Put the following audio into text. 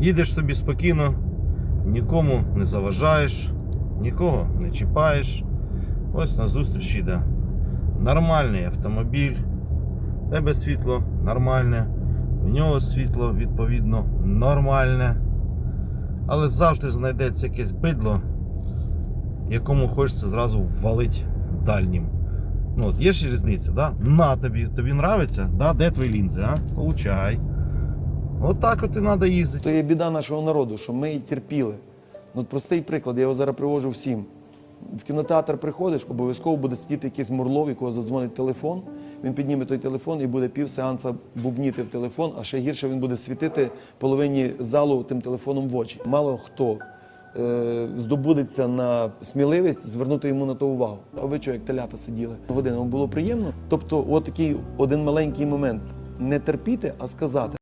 Їдеш собі спокійно, нікому не заважаєш, нікого не чіпаєш. Ось на зустріч йде нормальний автомобіль, тебе світло нормальне, в нього світло відповідно нормальне. Але завжди знайдеться якесь бидло, якому хочеться зразу ввалити дальнім. Ну, от є ж різниця, да? На тобі, тобі нравиться? Да? Де твої лінзи, а? Получай. От от і треба їздити. То є біда нашого народу, що ми терпіли. Ну, простий приклад, я його зараз привожу всім. В кінотеатр приходиш, обов'язково буде сидіти якийсь мурлов, якого задзвонить телефон. Він підніме той телефон і буде пів сеанса бубніти в телефон, а ще гірше він буде світити половині залу тим телефоном в очі. Мало хто е, здобудеться на сміливість звернути йому на то увагу. А ви чого, як телята сиділи? Година вам було приємно. Тобто, от такий один маленький момент не терпіти, а сказати.